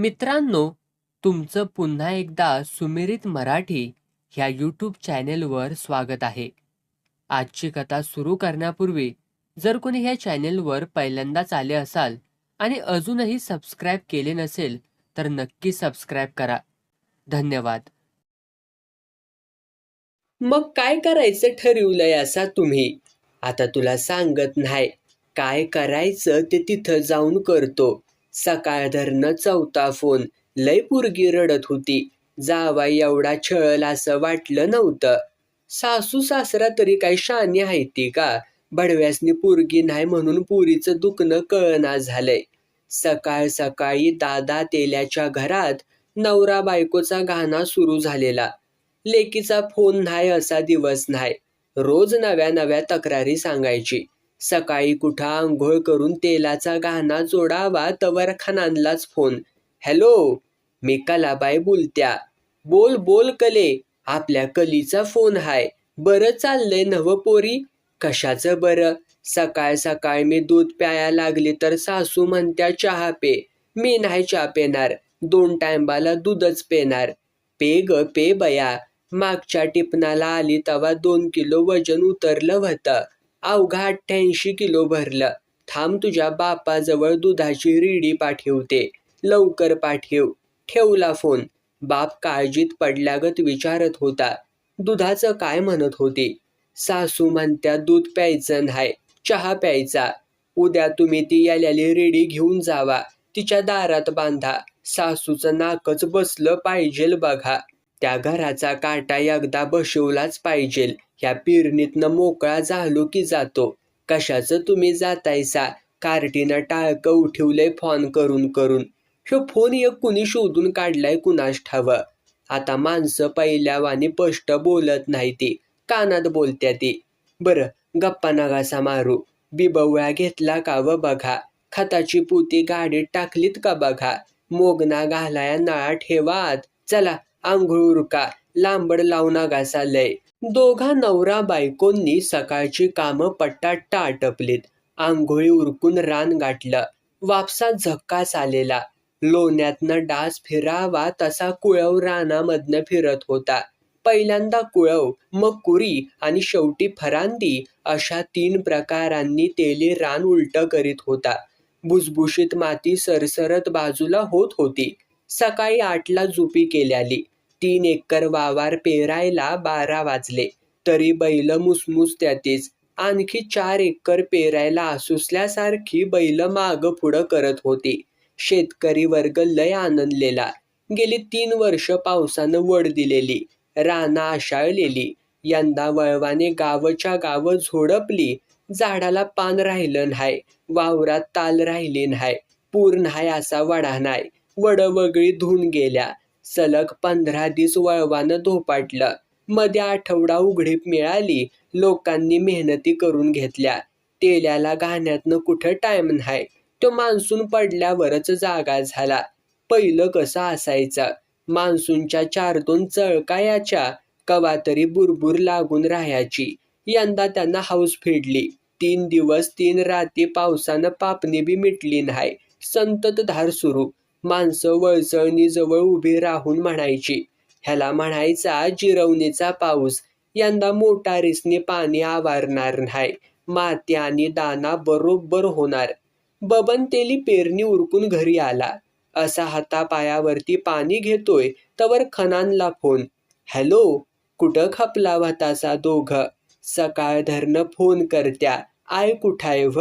मित्रांनो तुमचं पुन्हा एकदा सुमिरित मराठी ह्या यूट्यूब चॅनेलवर स्वागत आहे. आजची कथा सुरू करण्यापूर्वी जर कोणी ह्या चॅनेलवर पहिल्यांदाच आले असाल आणि अजूनही सबस्क्राईब केले नसेल तर नक्की सबस्क्राईब करा. धन्यवाद. मग काय करायचं ठरवलंय असा तुम्ही? आता तुला सांगत नाही. काय करायचं ते तिथं जाऊन करतो. सकाळ धरणं चौथा फोन. लय पुरगी रडत होती. जावा एवढा छळल असं वाटलं नव्हतं. सासू सासरा तरी काय शानी आहे ती का? बडव्यासनी पुरगी नाही म्हणून पुरीचं दुखणं कळना झालंय. सकाळ सकाळी दादा तेल्याच्या घरात नवरा बायकोचा गाणा सुरू झालेला. लेकीचा फोन नाही असा दिवस नाही. रोज नव्या नव्या तक्रारी सांगायची. सकाळी कुठं आंघोळ करून तेलाचा गाणा जोडावा तवर खानांलाच फोन. हॅलो मी कलाबाई बोलत्या. बोल बोल कले. आपल्या कलीचा फोन हाय. बरं चाललंय नव पोरी? कशाचं बरं? सकाळ सकाळ मी दूध प्याया लागली तर सासू म्हणत्या चहा पे. मी नाही चहा पेणार. दोन टायमाला दूधच पेणार. पे ग पे बया. मागच्या टिपणाला आली तवा दोन किलो वजन उतरलं होतं अवघा अठ्ठ्याऐंशी किलो भरलं. थांब तुझ्या बापाजवळ दुधाची रिडी पाठवते. लवकर पाठव. ठेवला फोन. बाप काळजीत पडल्यागत विचारत होता. दुधाचं काय म्हणत होती? सासू म्हणत्या दूध प्यायचं नाही चहा प्यायचा. उद्या तुम्ही ती याल्याली रेडी घेऊन जावा. तिच्या दारात बांधा. सासूचं नाकच बसलं पाहिजेल बघा. त्या घराचा काटा एकदा बसवलाच पाहिजेल. ह्या पिरणीतनं मोकळा झालो की जातो. कशाचं तुम्ही जातायसा? कार्टीनं टाळकं उठवलंय फोन करून करून. ह्यो फोन एक कुणी शोधून काढलाय कुणास ठावं? आता माणसं पहिल्यावानी स्पष्ट बोलत नाही ती कानात बोलत्या ती. बरं गप्पा नगासा मारू. बिबवळा घेतला का व बघा? खताची पुती गाडीत टाकलीत का बघा? मोगना घालाया नळा ठेवात चला आंघोळ उरका. लांबड लावना नगासा लय दोघा नवरा बायकोंनी सकाळची कामं पट्टाट्टा आटपलीत. आंघोळी उरकून रान गाठलं. वापसा झक्कास आलेला. लोण्यातनं डास फिरावा तसा कुळव रानामधनं फिरत होता. पहिल्यांदा कुळव मग कुरी आणि शेवटी फरांदी अशा तीन प्रकारांनी तेली रान उलट करीत होता. भुसभुशीत माती सरसरत बाजूला होत होती. सकाळी आठला झुपी केल्याली. तीन एकर वावर पेरायला बारा वाजले. तरी बैल मुसमुस त्यातीच. आणखी चार एकर पेरायला आसुसल्यासारखी बैल माग पुढं करत होती. शेतकरी वर्ग लय आनंदलेला. गेली तीन वर्ष पावसानं वड दिलेली राना आशाळलेली. यंदा वळवाने गावच्या गाव झोडपली झाडाला पान राहिलं नाही वावरात ताल राहिली नाही पूर नाही असा वडा नाही वड वगळी गेल्या. सलग पंधरा दिस वळवानं धोपाटलं. मध्ये आठवडा उघडीप मिळाली लोकांनी मेहनती करून घेतल्या. तेल्याला गाण्यातनं कुठं टाइम नाही. तो मान्सून पडल्यावरच जागा झाला. पहिलं कसं असायचं? मान्सूनच्या चार दोन चळकायाच्या कवा तरी बुरबुर लागून राहायची. यंदा त्यांना हाऊस फेडली. तीन दिवस तीन राती पावसानं पापणी बी मिटली नाही. संततधार सुरू. माणसं वळचळणी जवळ उभी राहून म्हणायची. ह्याला म्हणायचा जिरवणीचा पाऊस. यंदा मोटारीसने पाणी आवारणार नाही. माती आणि दाना बरोबर होणार. बबन तेली पेरणी उरकून घरी आला. असा हातापायावरती पाणी घेतोय तवर खनानला फोन. हॅलो कुठं खपला होतासा दोघ? सकाळ धरणं फोन करत्या. आय कुठाय व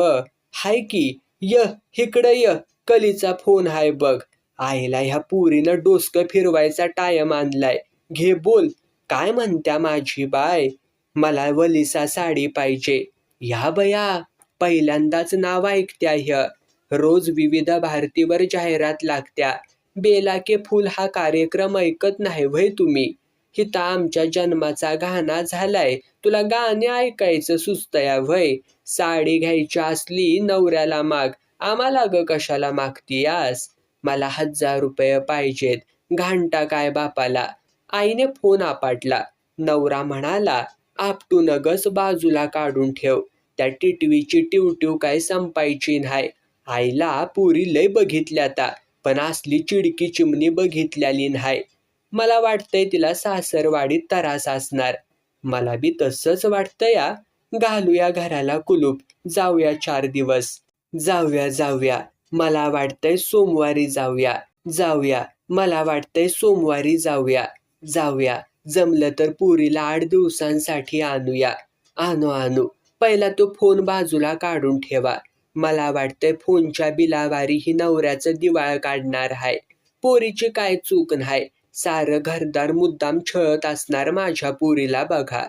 हाय की य हिकडं य कलीचा फोन हाय बघ. आईला ह्या पुरीनं डोसकं फिरवायचा टायम आणलाय. घे बोल. काय म्हणत्या माझी बाय? मला वलिसा साडी पाहिजे. ह्या बया पहिल्यांदाच नाव ऐकत्या ह्य. रोज विविध भारतीवर जाहिरात लागत्या. बेला के फुल हा कार्यक्रम ऐकत नाही वय तुम्ही? हिता आमच्या जन्माचा गाणा झालाय. तुला गाणे ऐकायचं सुचतया वय साडी घ्यायची असली नवऱ्याला माग. आम्हाला ग कशाला मागतीयास? मला हजार रुपये पाहिजेत. घांटा काय बापाला? आईने फोन आपटला. नवरा म्हणाला आपटू नगस बाजूला काढून ठेव. त्या टिटवीची टिवटिव काय संपायची नाही. आईला पुरी लय बघितल्या आता पण असली चिडकी चिमणी बघितल्याली नाही. मला वाटतंय तिला सासरवाडीत त्रास असणार. मला बी तसंच वाटतं या घालूया घराला कुलूप. जाऊया चार दिवस. जाऊया जाऊया. मला वाटतंय सोमवारी जाऊया. जाऊया. मला वाटतंय सोमवारी जाऊया. जाऊया. जमलं तर पुरीला आठ दिवसांसाठी आणूया. आणू आणू. पहिला तो फोन बाजूला काढून ठेवा. मला वाटतंय फोनच्या बिलावारी ही नवऱ्याचं दिवाळ काढणार आहे पोरीची काय चूक नाही. सारं घरदार मुद्दाम छळत असणार माझ्या पोरीला बघा.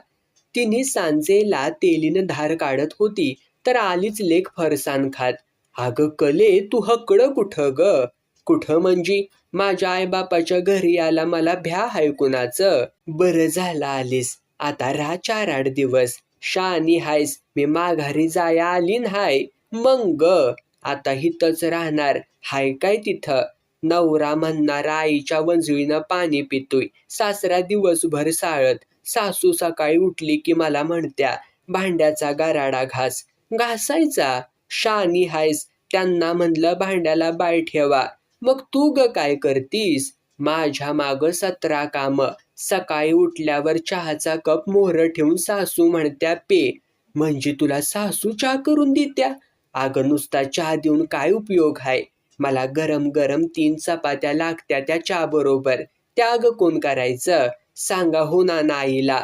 तिने सांजेला तेलीनं धार काढत होती. तर आलीच लेख फरसान खात. अगं कले तू हकडं कुठं ग? कुठं म्हणजे? माझ्या आईबापाच्या घरी आला मला भ्या हाय कुणाचं बरं झालं आलीस. आता राहा चार आठ दिवस. शानी हायस. मी माघारी जाया आली हाय मग ग? आता हितच राहणार. हाय काय तिथं? नवरा म्हणणारा आईच्या वंजळीनं पाणी पितोय. सासरा दिवसभर साळत. सासू सकाळी उठली की मला म्हणत्या भांड्याचा गराडा घास. घासायचा. शानी हायस. त्यांना म्हणलं भांड्याला बाय ठेवा. मग तू ग काय करतीस? माझ्या माग सतरा काम. सकाळी उठल्यावर चहाचा कप मोहर ठेवून सासू म्हणत्या पे म्हणजे तुला सासू चहा करून देत्या? अगं नुसता चहा देऊन काय उपयोग आहे मला गरम गरम तीन चपात्या लागत्या त्या चहा बरोबर त्याग कोण करायचं? सांगा हो ना आईला.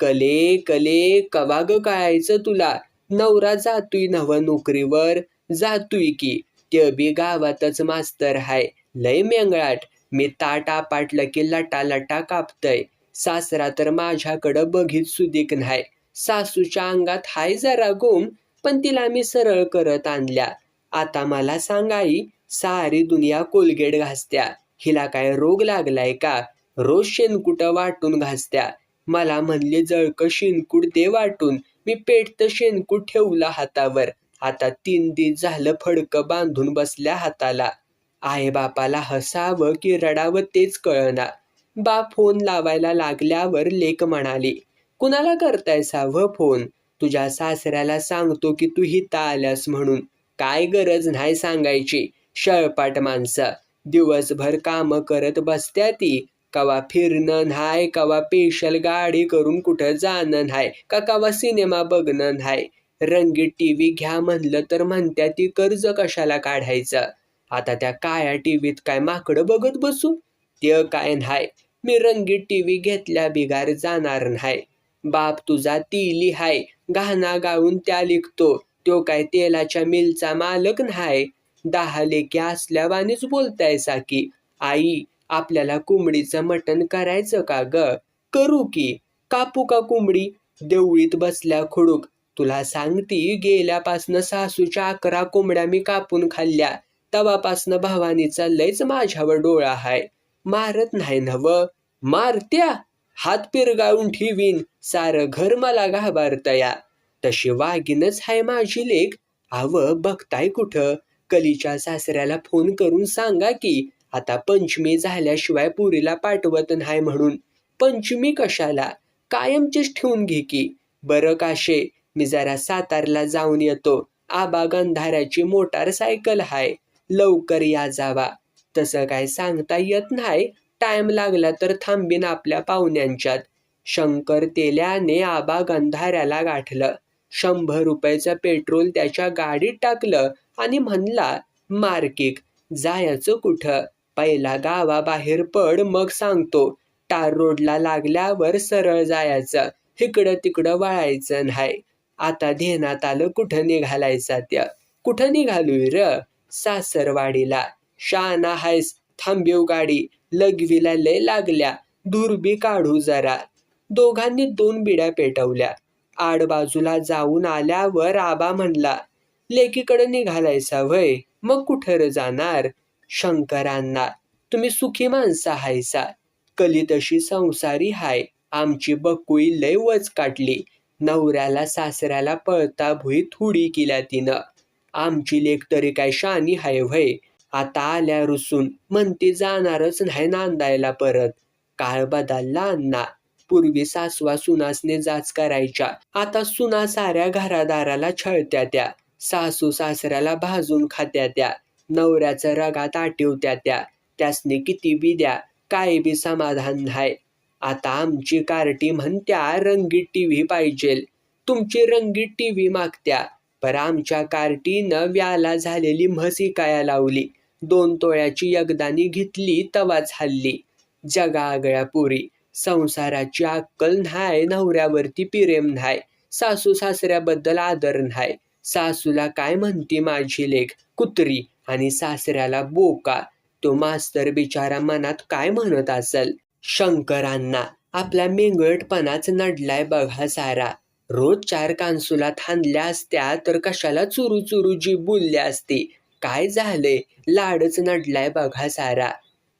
कले कले कवा ग कळायचं तुला? नवरा जातोय नवा नोकरीवर. जातोय की ते बी गावातच मास्तर हाय. लय मेंगळाट. मी ताट आपटलं की लटा लटा कापतय. सासरा तर माझ्याकडं बघित सुदीक नाही सासूच्या अंगात हाय जरा गुम पण तिला मी सरळ करत आणल्या. आता मला सांगाई सारी दुनिया कोलगेट घासत्या. हिला काय रोग लागलाय का? रोज शेणकुटं वाटून घासत्या. मला म्हणले जळक शेणकूट दे वाटून. मी पेटतं शेणकू ठेवला हातावर. आता तीन दिस झालं फडकं बांधून बसल्या हाताला. आई बापाला हसावं की रडावं तेच कळना. बाप फोन लावायला लागल्यावर लेक म्हणाली कुणाला करताय सावं फोन? तुझ्या सासऱ्याला सांगतो की तू हिता आल्यास म्हणून. काय गरज नाही सांगायची. शळपाट माणसं. दिवसभर काम करत बसत्या ती. कवा फिरणं हाय कवा पेशल गाडी करून कुठं जाणं हाय का कवा सिनेमा बघणं हाय. रंगीत टी व्ही घ्या म्हणलं तर म्हणत्या ती कर्ज कशाला काढायचं? आता त्या काळ्या टीव्हीत काय माकडं बघत बसू? ते काय नाही मी रंगीत टीव्ही घेतल्या बिगार जाणार नाही बाप तुझा ती लिहाय गाणा गाऊन त्या लिखतो. तो काय तेलाच्या मिलचा मालक नाही. दहा लेकी असल्यावानीच बोलताय साकी. आई आपल्याला कोंबडीचं मटण करायचं का ग? करू की. कापू का कोंबडी? देवळीत बसल्या खुडूक. तुला सांगती गेल्यापासनं सासूच्या अकरा कोंबड्या मी कापून खाल्ल्या. तवापासनं भावानीचा लयच माझ्यावर डोळा हाय. मारत नाही नव मारत्या. हात पिरगाळून ठेवीन. सारं घर मला घाबारतया. तशी वाघीनच हाय माझी लेख आव बघताय कुठं? कलीच्या सासऱ्याला फोन करून सांगा की आता पंचमी झाल्याशिवाय पुरीला पाठवत नाही म्हणून पंचमी कशाला? कायमचीच ठेवून घे की. बरं काशे मी जरा सातारला जाऊन येतो. आबा गंधाऱ्याची मोटारसायकल हाय. लवकर या जावा. तसं काय सांगता येत नाही. टाइम लागला तर थांबीन आपल्या पाहुण्यांच्यात. शंकर तेल्याने आबा गंधाऱ्याला गाठलं. शंभर रुपयाचं पेट्रोल त्याच्या गाडीत टाकलं आणि म्हणला मार्किक जायचं कुठं? पहिला गावाबाहेर पड मग सांगतो टार रोडला लागल्यावर सरळ जायचं इकडं तिकडं वळायचं नाही. आता ध्यानात आलं कुठं निघालायचा त्या. कुठं निघालोय र? सासरवाडीला. शाना हायस थांबेव गाडी. लगवीला लय लागल्या. दुर्बी काढू जरा. दोघांनी दोन बिड्या पेटवल्या. आडबाजूला जाऊन आल्यावर आबा म्हणला लेकीकडे निघालायचा वय मग कुठं र जाणार? शंकरांना तुम्ही सुखी माणसा हायसा कली तशी संसारी हाय. आमची बकुई लय वच काटली. नवऱ्याला सासऱ्याला पळता भुई थोडी केल्या तिनं. आमची लेख तरी काय शानी हाय व्हय. आता आल्या रुसून म्हणते जाणारच नाही नांदायला परत. काळ बदलला अण्णा. पूर्वी सासवा सुनासने जाच करायच्या. आता सुना साऱ्या घरादाराला छळत्या त्या. सासू सासऱ्याला भाजून खात्या त्या. नवऱ्याचं रगात आठवत्या त्या. त्यासनी किती बी द्या काय बी समाधान नाही आता आमची कार्टी म्हणत्या रंगीत टीव्ही पाहिजेल तुमची रंगीत टीव्ही मागत्या. पर आमच्या कार्टीनं व्याला झालेली म्हस काया लावली. दोन तोळ्याची यगदानी घेतली तवाच हल्ली. जगागळ्या पुरी संसाराची अक्कल न्हाय नवऱ्यावरती प्रेम न्हाय. सासू सासऱ्याबद्दल आदर न्हाय. सासूला काय म्हणती माझी लेख? कुत्री आणि सासऱ्याला बोका तो मास्तर बिचारा मनात काय म्हणत असल? शंकरांना आपल्या मेंगळटपणाच नडलाय बघा सारा. रोज चार कांसुलात थांबल्या असत्या तर कशाला चुरू चुरू जी बोलल्या असती? काय झालंय लाडच नडलाय बघा सारा.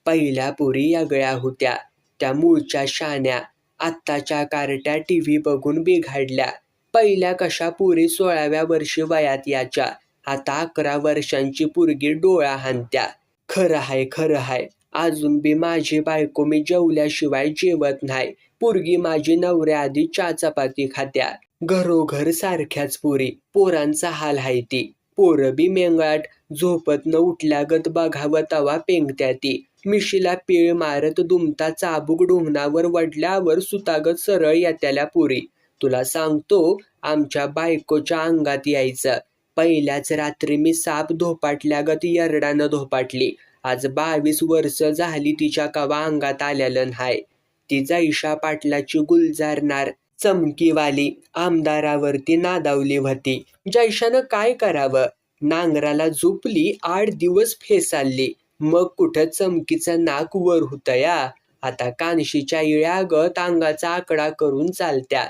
पहिल्या पुरी यागळ्या होत्या. त्या मूळच्या शाण्या आत्ताच्या कारत्या टी व्ही बघून बिघाडल्या. पहिल्या कशा पुरी सोळाव्या वर्षी वयात याच्या? आता अकरा वर्षांची पुरगी डोळा हाणत्या. खरं हाय खरं हाय. अजून बी माझी बायको मी जेवल्याशिवाय जेवत नाही. पुरगी माझी नवऱ्याआधी चा चपाती खात्या. घरोघर सारख्याच पुरी. पोरांचा हाल हाय ती. पोरं बी मेंगाट. झोपत न उठल्यागत बघावं तवा पेंगत्या ती. मिशीला पीळ मारत दुमता चाबूक डोंगणावर वडल्यावर सुतागत सरळ येत्याला पुरी. तुला सांगतो आमच्या बायकोच्या अंगात यायचं. पहिल्याच रात्री मी साप धोपाटल्यागत यरडानं धोपाटली. आज बावीस वर्ष झाली तिच्या कवा अंगात आलेलं नाही. ती जैशा पाटलाची गुलजारणार चमकीवाली आमदारावरती नादावली होती. जैशानं काय करावं? नांगराला झोपली आठ दिवस फेसालली. मग कुठं चमकीचं नाक वर होतया आता कानशीच्या इळ्यागत अंगाचा आकडा करून चालत्या.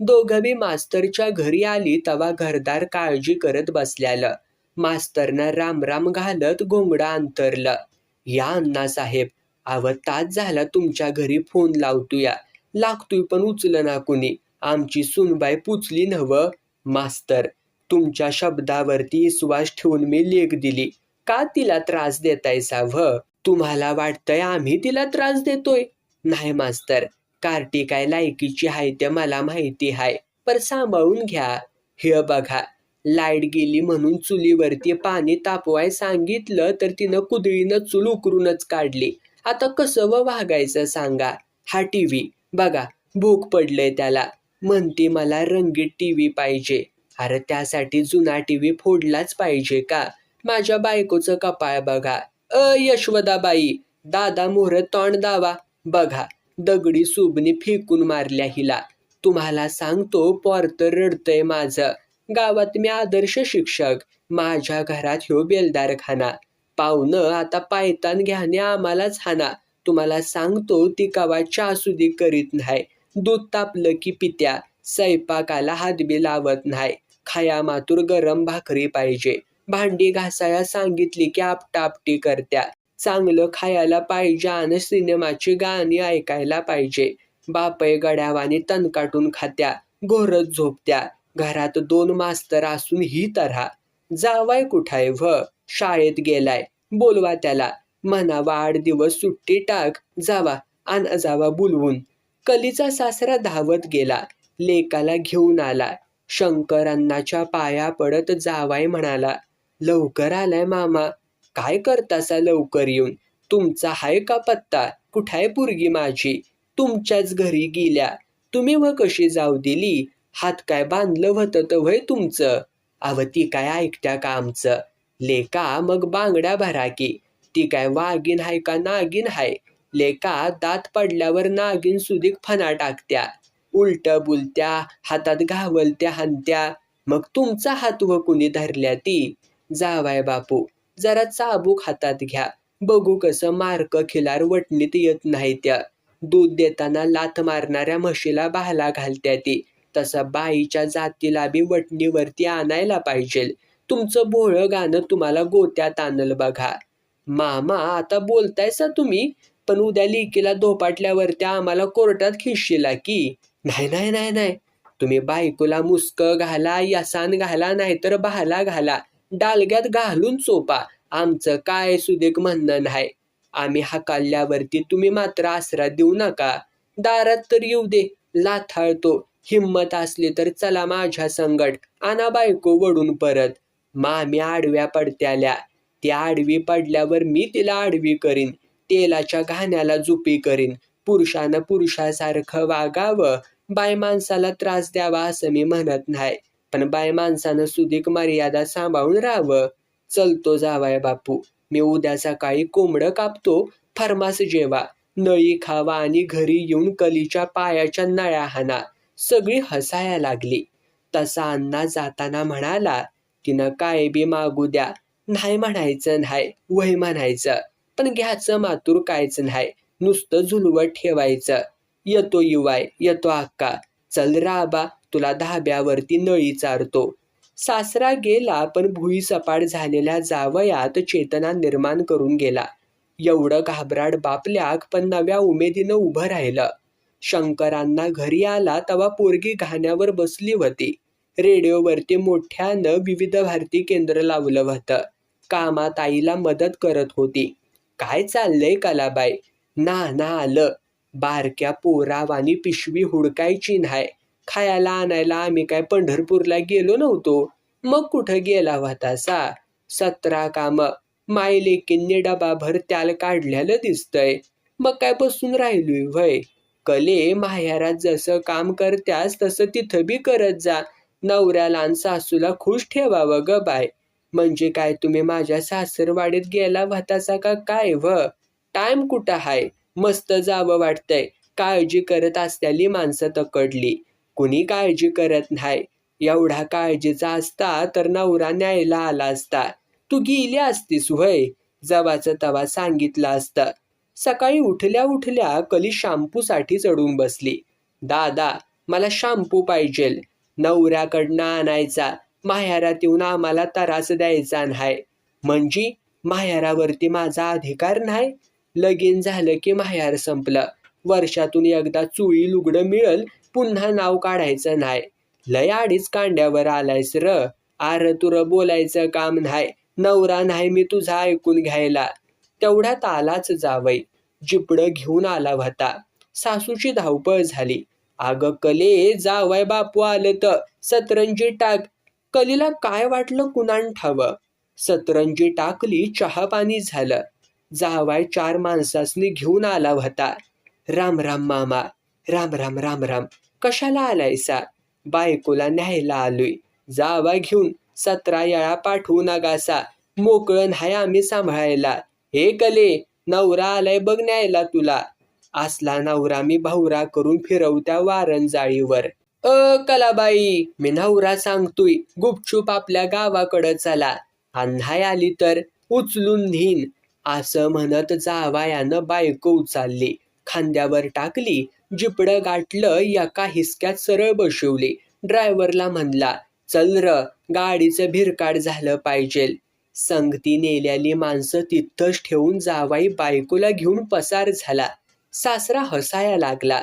दोघं बी मास्तरच्या घरी आली तवा घरदार काळजी करत बसल्यालं. मास्तरनं रामराम घालत घोंगडा अंतरलं. या अण्णासाहेब अव तास झाला तुमच्या घरी फोन लावतोया. लागतोय पण उचलं ना कुणी. आमची सुनबाई पुचली नव मास्तर तुमच्या शब्दावरती विश्वास ठेवून मी लेख दिली. का तिला त्रास देतायसा व तुम्हाला वाटतंय आम्ही तिला त्रास देतोय? नाही मास्तर. कार्टी काय लायकीची आहे ते मला माहिती आहे पर सांभाळून घ्या. हे बघा लाइट गेली म्हणून चुलीवरती पाणी तापवाय सांगितलं तर तिनं कुदळीनं चूल उकरूनच काढली. आता कसं व वागायचं सांगा? हा टीव्ही बघा भूक पडलंय त्याला. म्हणते मला रंगीत टीव्ही पाहिजे. अरे त्यासाठी जुना टीव्ही फोडलाच पाहिजे का? माझ्या बायकोचं कपाळ बघा. अ यशवदाबाई दादा मोहर तोंड दावा. बघा दगडी सुबनी फेकून मारल्या हिला. तुम्हाला सांगतो पॉर्तर रडतय माझं. गावात मी आदर्श शिक्षक. माझ्या घरात ह्यो बेलदारखाना. पाहुणं आता पायतान घ्याने आम्हालाच हाना. तुम्हाला सांगतो ती कवा चासुदी करीत नाही दूध तापलं की पित्या. स्वयंपाकाला हातबी लावत नाही खाया मातूर गरम भाकरी पाहिजे. भांडी घासाया सांगितली की आपटापटी करत्या. चांगलं खायला पाहिजे आणि सिनेमाची गाणी ऐकायला पाहिजे. बापय गड्यावानी तणकाटून खात्या घोरत झोपत्या. घरात दोन मास्तर असून ही तऱ्हा जावाय कुठाय व शाळेत गेलाय. बोलवा त्याला. म्हणावा आठ दिवस सुट्टी टाक. जावा आण जावा बोलवून. कलीचा सासरा धावत गेला. लेकाला घेऊन आला. शंकरांनाच्या पाया पडत जावाय म्हणाला लवकर आलाय मामा. काय करतासा लवकर येऊन? तुमचा हाय का पत्ता? कुठाय पुरगी माझी? तुमच्याच घरी गेल्या. तुम्ही व कशी जाऊ दिली? हात काय बांधलं होतं तर व्हय तुमचं? अव ती काय ऐकत्या का आमचं? लेका मग बांगड्या भरा की? ती काय वाघीन हाय का नागिन हाय? लेका दात पडल्यावर नागिन सुदीक फणा टाकत्या. उलट बुलत्या हातात घावलत्या हानत्या मग तुमचा हात व कुणी धरल्या ती? जावाय बापू जरा चाबूक हातात घ्या. बघू कसं मार्क खिलार वटणीत येत नाही त्या. दूध देताना लाथ मारणाऱ्या म्हशीला बहाला घालत्या ती. तसं बाईच्या जातीला बी वटणीवरती आणायला पाहिजे. तुमचं भोळं गाणं तुम्हाला गोत्यात आणल बघा. मामा आता बोलतायसा तुम्ही? पण उद्या लिकीला धोपाटल्यावरती आम्हाला कोर्टात खिशीला की. नाही नाही नाही नाही. तुम्ही बायकोला मुस्क घाला यासान घाला नाहीतर बहाला घाला. डालग्यात घालून सोपा. आमचं काय सुदेक म्हणणं नाही. आम्ही हकालल्यावरती तुम्ही मात्र आसरा देऊ नका. दारात तर येऊ दे लाथाळतो. हिम्मत असली तर चला माझ्या संगट. आना बायको वडून परत. मामी आडव्या पडत्याल्या. ती आडवी पडल्यावर मी तिला आडवी करीन. तेलाच्या घाण्याला जुपी करीन. पुरुषानं पुरुषासारखं वागावं. बाय माणसाला त्रास द्यावा असं मी म्हणत नाही. पण बाय माणसानं सुदीक मर्यादा सांभाळून राहावं. चलतो जावाय बापू. मी उद्या सकाळी कोंबडं कापतो फरमास जेवा. नळी खावा आणि घरी येऊन कलीच्या पायाच्या नळ्या हाना. सगळी हसाया लागली. तसा अण्णा जाताना म्हणाला तिनं काय बी मागू द्या. नाही म्हणायचं नाही वय म्हणायचं. पण घ्यायचं मातूर कायच नाही. नुसतं झुलवत ठेवायचं. येतो युवाय येतो अक्का चल राबा. तुला धाब्यावरती नळी चारतो. सासरा गेला पण भुई सपाट झालेल्या जावयात चेतना निर्माण करून गेला. एवढं घाबराट बापल्याक पण नव्या उमेदीनं उभं राहिलं. शंकरांना घरी आला तेव्हा पोरगी घाण्यावर बसली होती. रेडिओवरती मोठ्यानं विविध भारती केंद्र लावलं होतं. कामात आईला मदत करत होती. काय चाललंय कलाबाई? ना ना आलं. बारक्या पोरावानी पिशवी हुडकायची नाही खायला आणायला आम्ही काय पंढरपूरला गेलो नव्हतो. मग कुठं गेला होतासा सतरा काम. मायलेकींनी डबाभर त्याला काढलेलं दिसतंय. मग काय बसून राहिलोय व्हय? कले माहेरात जसं काम करत्यास तसं तिथं बी करत जा. नवऱ्याला आणि सासूला खुश ठेवावं ग बाय. म्हणजे काय तुम्ही माझ्या सासरवाडीत गेला होतासा का काय व टाइम कुठं हाय? मस्त जावं वाटतंय. काळजी करत असलेली माणसं तकडली. कुणी काळजी करत नाही. एवढा काळजीचा असता तर नवरा न्यायला आला असता. तू गेली असतीस व्हय जवाचं तवा सांगितलं असतं. सकाळी उठल्या उठल्या कली शॅम्पूसाठी चढून बसली. दादा मला शॅम्पू पाहिजेल. नवऱ्याकडनं आणायचा. माहेरात येऊन आम्हाला त्रास द्यायचा नाही. म्हणजे माहेरावरती माझा अधिकार नाही? लगीन झालं की माहेर संपलं. वर्षातून एकदा चुळी लुगडं मिळल पुन्हा नाव काढायचं नाही. लय आडीच कांड्यावर आलायस र. आर तुर बोलायचं काम नाही. नवरा नाही मी तुझा ऐकून घ्यायला. तेवढ्यात आलाच जावई. जिपडं घेऊन आला होता सासूची धावपळ झाली. अगं कले जावय बापू आलं तर. सतरंजी टाक. कलीला काय वाटलं कुणान ठावं सतरंजी टाकली चहा पाणी झालं. जावाय चार माणसासनी घेऊन आला होता राम राम मामा. राम राम राम राम. कशाला आलायसा? बायकोला न्यायला आलोय. जावा घेऊन सतरा येळा पाठवू नगासा. मोकळं नाही आम्ही सांभाळायला. हे कले नवरा आलाय बघ न्यायला तुला. असला नवरा मी भावरा करून फिरवत्या वारण जाळीवर. अ कलाबाई मी नवरा सांगतोय गुपचूप आपल्या गावाकडं चला. अन्हाय आली तर उचलून धीन असं म्हणत जावायानं बायको उचलली. खांद्यावर टाकली. जिपडं गाठलं एका हिसक्यात सरळ बसवली. ड्रायव्हरला म्हणला चल र गाडीचं भिरकाड झालं पाहिजे. संगती नेल्याली माणसं तिथंच ठेवून जावाई बायकोला घेऊन पसार झाला. सासरा हसाया लागला.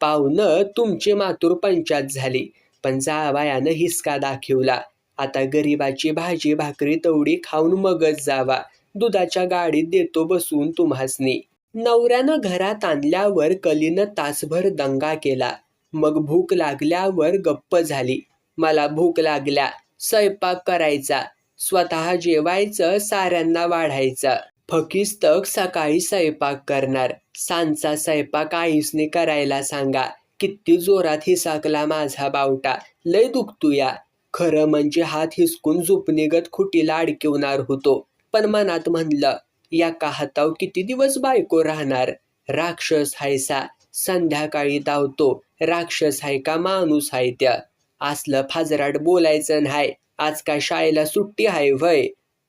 पाहुणं तुमची मातूर पंचात झाली. पण जावायानं हिसका दाखवला. आता गरिबाची भाजी भाकरी तवडी खाऊन मगच जावा. दुधाच्या गाडीत देतो बसून तुम्हासनी. नवऱ्यानं घरात आणल्यावर कलीनं तासभर दंगा केला. मग भूक लागल्यावर गप्प झाली. मला भूक लागल्या. स्वयंपाक करायचा. स्वतः जेवायचं साऱ्यांना वाढायचं. फकिस्तक सकाळी स्वयंपाक करणार. सांचा स्वयंपाक आईसने करायला सांगा. किती जोरात हिसाकला माझा बावटा. लय दुखतूया. खरं म्हणजे हात हिसकून झोपणीगत खुटीला अडकवणार होतो. पण मनात म्हणलं एका हाताव किती दिवस बायको राहणार? राक्षस हायसा संध्याकाळी धावतो. राक्षस हाय का माणूस हाय त्या? असलं फाजराट बोलायचं नाही आज काय शाळेला सुट्टी हाय वय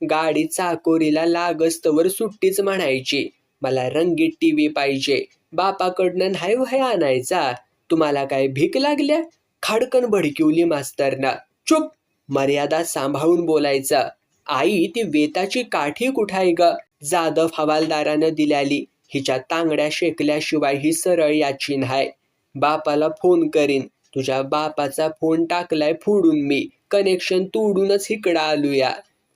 गाडी चाकोरीला लागस्तवर सुट्टीच म्हणायची. मला रंगीत टीव्ही पाहिजे. बापाकडनं नाही वय आणायचा? तुम्हाला काय भीक लागल्या? खाडकन भडकिवली मास्तरना. चुप! मर्यादा सांभाळून बोलायचं. आई ती वेताची काठी कुठाय ग? जाधव हवालदारानं दिल्याली हिच्या तांगड्या शेकल्याशिवाय ही सरळ याची न्हाय बापाला फोन करीन. तुझ्या बापाचा फोन टाकलाय फोडून मी. कनेक्शन तोडूनच इकडं आलूया.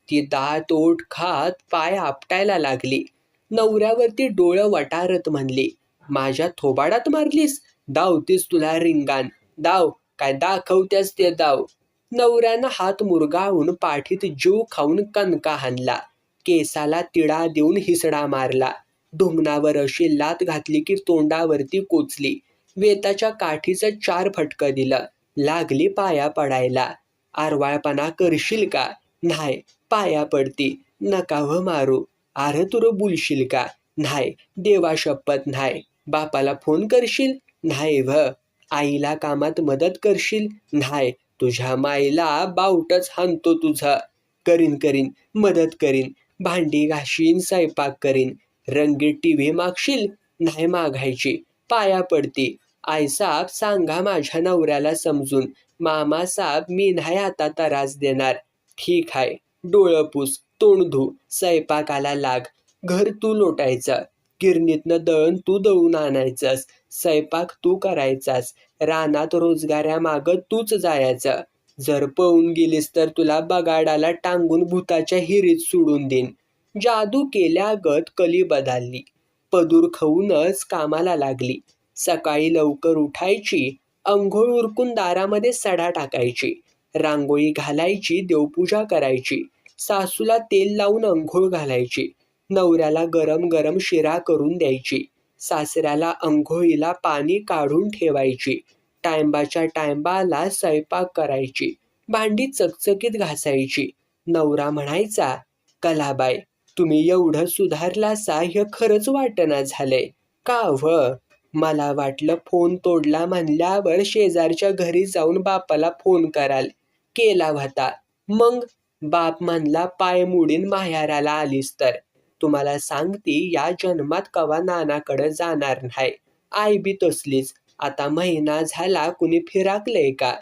ती दात ओठ खात पाय आपटायला लागली. नवऱ्यावरती डोळं वटारत म्हणली माझ्या थोबाडात मारलीस? दावतीस तुला रिंगान दाव काय दाखवत्यास ते दाव. नवऱ्यानं हात मुरगाळून पाठीत जीव खाऊन कणका हाणला. केसाला तिडा देऊन हिसडा मारला. ढुमणावर अशी लात घातली की तोंडावरती कोचली. वेताच्या काठीचं चार फटकं दिलं. लागली पाया पडायला. आरवाळपणा करशील का? नाही पाया पडती. नका व मारू. आर तुर बोलशील का? नाही देवा शपथ नाही. बापाला फोन करशील? नाही व आईला कामात मदत करशील? नाही तुझ्या माईला बावटच हाणतो तुझा. करीन करीन मदत करीन. भांडी घाशीन स्वयंपाक करीन. रंगीत टी व्ही मागशील? नाही मागायची. पाया पडती. आईसाब सांगा माझ्या नवऱ्याला समजून. मामासाब मी नाही आता त्रास देणार. ठीक आहे. डोळं तोंड धू. स्वयंपाकाला लाग. घर तू लोटायचं. गिरणीतनं दळण तू दळून आणायचंस. स्वयंपाक तू करायचास. रानात रोजगाऱ्या मागं तूच जायचं. जर पळून गेलीस तर तुला बगाडाला टांगून भूताच्या हिरीत सोडून देईन. जादू केल्यागत कली बदलली. पदूर खाऊनच कामाला लागली. सकाळी लवकर उठायची अंघोळ उरकून दारामध्ये सडा टाकायची रांगोळी घालायची देवपूजा करायची सासूला तेल लावून अंघोळ घालायची नवऱ्याला गरम गरम शिरा करून द्यायची सासऱ्याला अंघोळीला पाणी काढून ठेवायची टायंबाच्या टायंबाला स्वयंपाक करायची. भांडी चकचकीत घासायची. नवरा म्हणायचा कलाबाई तुम्ही एवढं सुधारलासा हे खरंच वाटना झालंय. का व मला वाटलं फोन तोडला म्हणल्यावर शेजारच्या घरी जाऊन बापाला फोन कराल. केला होता मग बाप म्हणला पाय मुडीन माहेराला आलीस तर. तुम्हाला सांगती या जन्मात कवा नानाकडं जाणार नाही. आई बी तसलीच. आता महिना झाला कुणी फिराकलंय का?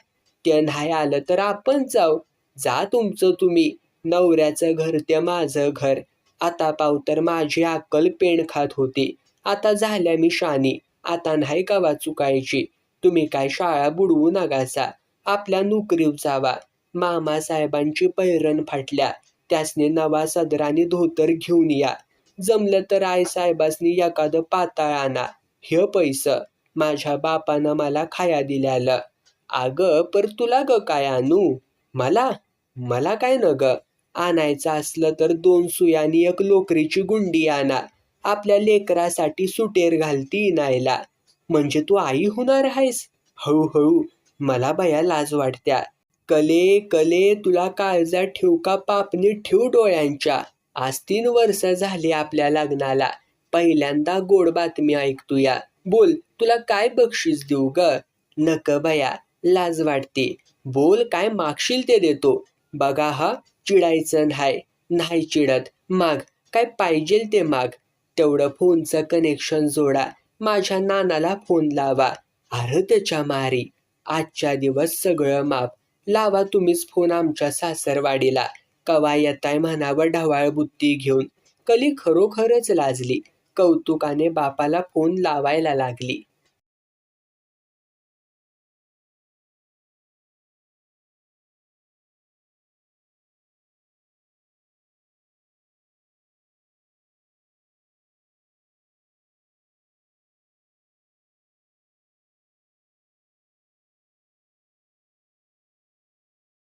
ते नाही आलं तर आपण जाऊ. जा तुमचं तुम्ही नवऱ्याचं घर ते माझं घर. आता पाव तर माझी अक्कल पेण खात होती. आता झाल्या मी शानी आता नाही कवा चुकायची तुम्ही काय शाळा बुडवू नकासा? आपल्या नोकरीव जावा. मामासाहेबांची पैरण फाटल्या. त्यासने नवा सदराने धोतर घेऊन या. जमलं तर आई साहेबासनी एखादं पाताळ आणा. हे पैसं. माझ्या बापानं मला खाया दिल्यालं. अगं पर तुला ग काय आणू? मला? मला काय न ग? आणायचं असलं तर दोन सुयानी एक लोकरीची गुंडी आणा. आपल्या लेकरासाठी सुटेर घालती नायला. म्हणजे तू आई होणार आहेस? हळूहळू. मला बया लाज वाटत्या. कले कले तुला काळजात ठेव का पापणी ठेव डोळ्यांच्या? आज तीन वर्ष झाली आपल्या लग्नाला. पहिल्यांदा गोड बातमी ऐकतूया. बोल तुला काय बक्षीस देऊ ग? नक बया लाज वाटते. बोल काय मागशील ते देतो. बघा हा चिडायचं नाही. नाही चिडत. माग काय पाहिजेल ते माग. तेवढं फोनचं कनेक्शन जोडा. माझ्या नानाला फोन लावा. अरे त्याच्या मारी. आजच्या दिवस सगळं माप लावा तुम्हीच फोन आमच्या सासरवाडीला. कवा येताय म्हणावं ढवाळ बुत्ती घेऊन. कली खरोखरच लाजली. कौतुकाने बापाला फोन लावायला लागली.